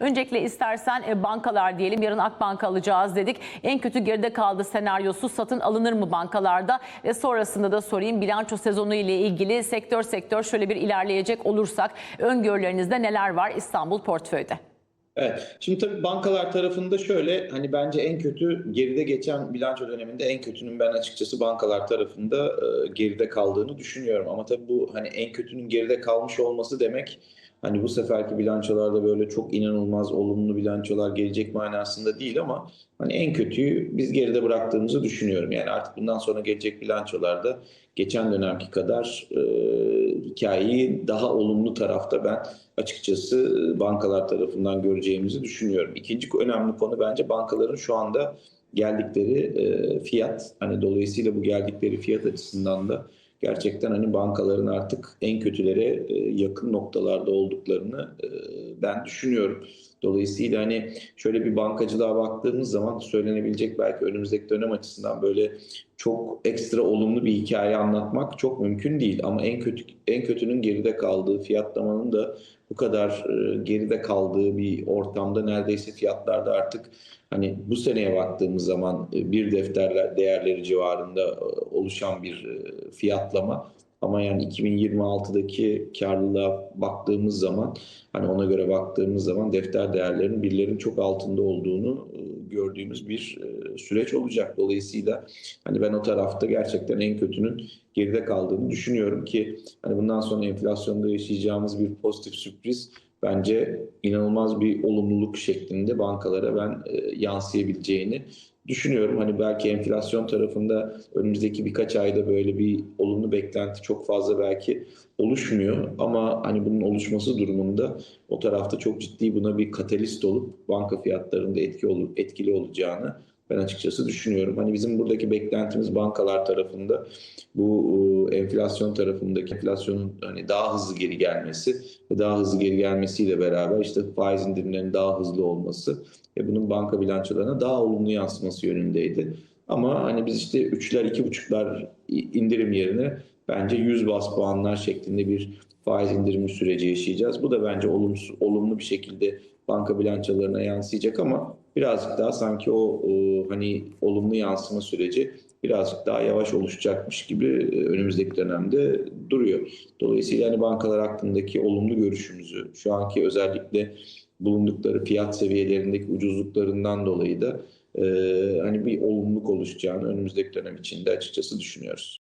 Öncelikle istersen e, bankalar diyelim. Yarın Akbank alacağız dedik. En kötü geride kaldı senaryosu satın alınır mı bankalarda? Ve sonrasında da sorayım bilanço sezonu ile ilgili sektör sektör şöyle bir ilerleyecek olursak öngörülerinizde neler var İstanbul portföyde? Evet. Şimdi tabii bankalar tarafında şöyle hani bence en kötü geride geçen bilanço döneminde en kötünün ben açıkçası bankalar tarafında e, geride kaldığını düşünüyorum. Ama tabii bu hani en kötünün geride kalmış olması demek hani bu seferki bilançolarda böyle çok inanılmaz olumlu bilançolar gelecek manasında değil ama hani en kötüyü biz geride bıraktığımızı düşünüyorum. Yani artık bundan sonra gelecek bilançolarda geçen dönemki kadar e, hikayeyi daha olumlu tarafta ben açıkçası bankalar tarafından göreceğimizi düşünüyorum. İkinci önemli konu bence bankaların şu anda geldikleri e, fiyat. Hani dolayısıyla bu geldikleri fiyat açısından da gerçekten hani bankaların artık en kötülere e, yakın noktalarda olduklarını e, ben düşünüyorum. Dolayısıyla hani şöyle bir bankacılığa baktığımız zaman söylenebilecek belki önümüzdeki dönem açısından böyle çok ekstra olumlu bir hikaye anlatmak çok mümkün değil ama en kötü en kötünün geride kaldığı fiyatlamanın da bu kadar e, geride kaldığı bir ortamda neredeyse fiyatlarda artık hani bu seneye baktığımız zaman bir defterler değerleri civarında oluşan bir e, fiyatlama ama yani 2026'daki karlılığa baktığımız zaman hani ona göre baktığımız zaman defter değerlerinin birlerin çok altında olduğunu e, gördüğümüz bir e, süreç olacak. Dolayısıyla hani ben o tarafta gerçekten en kötünün geride kaldığını düşünüyorum ki hani bundan sonra enflasyonda yaşayacağımız bir pozitif sürpriz bence inanılmaz bir olumluluk şeklinde bankalara ben yansıyabileceğini düşünüyorum. Hani belki enflasyon tarafında önümüzdeki birkaç ayda böyle bir olumlu beklenti çok fazla belki oluşmuyor ama hani bunun oluşması durumunda o tarafta çok ciddi buna bir katalist olup banka fiyatlarında etki olup etkili olacağını ben açıkçası düşünüyorum. Hani bizim buradaki beklentimiz bankalar tarafında bu e, enflasyon tarafındaki enflasyonun hani daha hızlı geri gelmesi ve daha hızlı geri gelmesiyle beraber işte faiz indirimlerinin daha hızlı olması ve bunun banka bilançolarına daha olumlu yansıması yönündeydi. Ama hani biz işte üçler, iki buçuklar indirim yerine bence 100 bas puanlar şeklinde bir faiz indirimi süreci yaşayacağız. Bu da bence olumsuz, olumlu bir şekilde banka bilançolarına yansıyacak ama birazcık daha sanki o, o hani olumlu yansıma süreci birazcık daha yavaş oluşacakmış gibi e, önümüzdeki dönemde duruyor. Dolayısıyla hani bankalar hakkındaki olumlu görüşümüzü şu anki özellikle bulundukları fiyat seviyelerindeki ucuzluklarından dolayı da e, hani bir olumluluk oluşacağını önümüzdeki dönem içinde açıkçası düşünüyoruz.